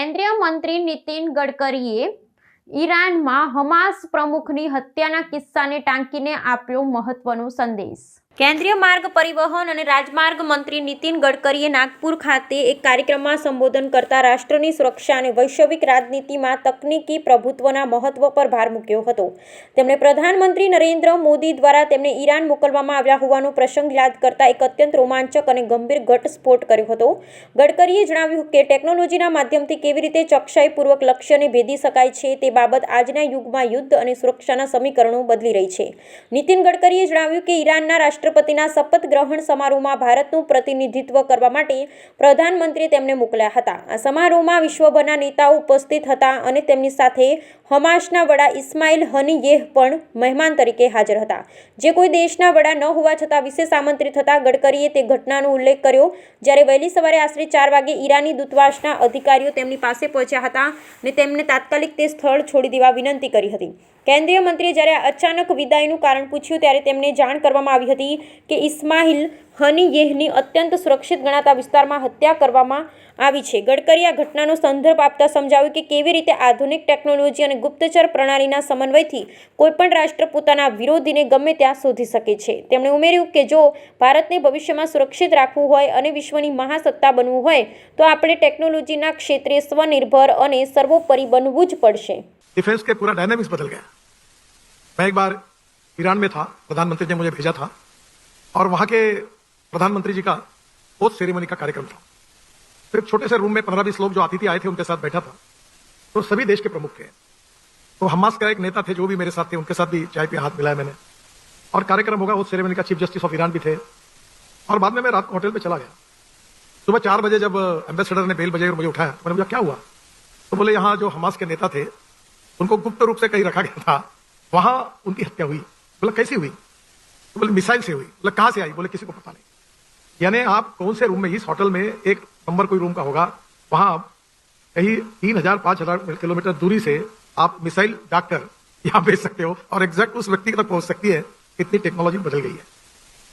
કેન્દ્રીય મંત્રી નીતિન ગડકરીએ ઈરાનમાં હમાસ પ્રમુખની હત્યાના કિસ્સાને ટાંકીને આપ્યો મહત્વનો સંદેશ. કેન્દ્રીય માર્ગ પરિવહન અને રાજમાર્ગ મંત્રી નીતિન ગડકરીએ નાગપુર ખાતે એક કાર્યક્રમમાં સંબોધન કરતા રાષ્ટ્રની સુરક્ષા અને વૈશ્વિક રાજનીતિમાં તકનીકી પ્રભુત્વના મહત્વ પર ભાર મૂક્યો હતો. તેમણે પ્રધાનમંત્રી નરેન્દ્ર મોદી દ્વારા તેમને ઈરાન મોકલવામાં આવ્યા હોવાનો પ્રસંગ યાદ કરતા એક અત્યંત રોમાંચક અને ગંભીર ઘટસ્ફોટ કર્યો હતો. ગડકરીએ જણાવ્યું કે ટેકનોલોજીના માધ્યમથી કેવી રીતે ચોકસાઈપૂર્વક લક્ષ્યને ભેદી શકાય છે તે બાબત આજના યુગમાં યુદ્ધ અને સુરક્ષાના સમીકરણો બદલી રહી છે. નીતિન ગડકરીએ જણાવ્યું કે ઈરાનના રાષ્ટ્રપતિના શપથ ગ્રહણ સમારોહમાં ભારતનું પ્રતિનિધિત્વ કરવા માટે પ્રધાનમંત્રી તેમને મોકલ્યા હતા. આ સમારોહમાં વિશ્વભરના નેતાઓ ઉપસ્થિત હતા અને તેમની સાથે હમાસના વડા ઇસ્માઇલ હનીયેહ પણ મહેમાન તરીકે હાજર હતા. જે કોઈ દેશના વડા ન હોવા છતાં વિશેષ આમંત્રિત હતા ગડકરીએ તે ઘટનાનો ઉલ્લેખ કર્યો, જ્યારે વહેલી સવારે આશરે ચાર વાગે ઈરાની દૂતાવાસના અધિકારીઓ તેમની પાસે પહોંચ્યા હતા અને તેમને તાત્કાલિક તે સ્થળ છોડી દેવા વિનંતી કરી હતી. કેન્દ્રીય મંત્રીએ જ્યારે અચાનક વિદાયનું કારણ પૂછ્યું, ત્યારે તેમને જાણ કરવામાં આવી હતી કે ઇસ્માઇલ હનીયેહની અત્યંત સુરક્ષિત ગણાતા વિસ્તારમાં હત્યા કરવામાં આવી છે ગડકરી આ ઘટનાનો સંદર્ભ આપતા સમજાવ્યું કે કેવી રીતે આધુનિક ટેકનોલોજી અને ગુપ્તચર પ્રણાલીના સમન્વયથી કોઈપણ રાષ્ટ્ર પોતાના વિરોધીને ગમે ત્યાં શોધી શકે છે તેમણે ઉમેર્યું કે જો ભારતને ભવિષ્યમાં સુરક્ષિત રાખવું હોય અને વિશ્વની મહાસત્તા બનવું હોય તો આપણે ટેકનોલોજીના ક્ષેત્રે સ્વનિર્ભર અને સર્વોપરી બનવું જ પડશે डिफेंस के पूरा डायनामिक्स बदल गया मैं एक बार ईरान में था प्रधानमंत्री ने मुझे भेजा था और वहाँ के प्रधानमंत्री जी का पोस्ट सेरेमनी का कार्यक्रम था। फिर छोटे से रूम में पंद्रह बीस लोग जो अतिथि आए थे, उनके साथ बैठा था। तो सभी देश के प्रमुख थे। तो हमास का एक नेता थे, जो भी मेरे साथ थे, उनके साथ भी चाय पे हाथ मिलाया मैंने। और कार्यक्रम होगा उस सेरेमनी का चीफ जस्टिस ऑफ़ ईरान भी थे। और बाद में मैं रात होटल पे चला गया। सुबह चार बजे जब एम्बेसडर ने बेल बजे और मुझे उठाया, मैंने बोला, क्या हुआ? तो बोले, यहाँ जो हमास के नेता थे, उनको गुप्त रूप से कहीं रखा गया था। वहाँ उनकी हत्या हुई। बोला, कैसी हुई? तो बोले, मिसाइल से हुई। बोले, कहाँ से आई? बोले, किसी को पता नहीं। यानी आप कौन से रूम में, इस होटल में एक नंबर कोई रूम का होगा, वहाँ आप कहीं तीन हज़ार, पाँच हज़ार किलोमीटर दूरी से आप मिसाइल डाक कर यहाँ भेज सकते हो और एग्जैक्ट उस व्यक्ति तक पहुँच सकती है इतनी टेक्नोलॉजी बदल गई है।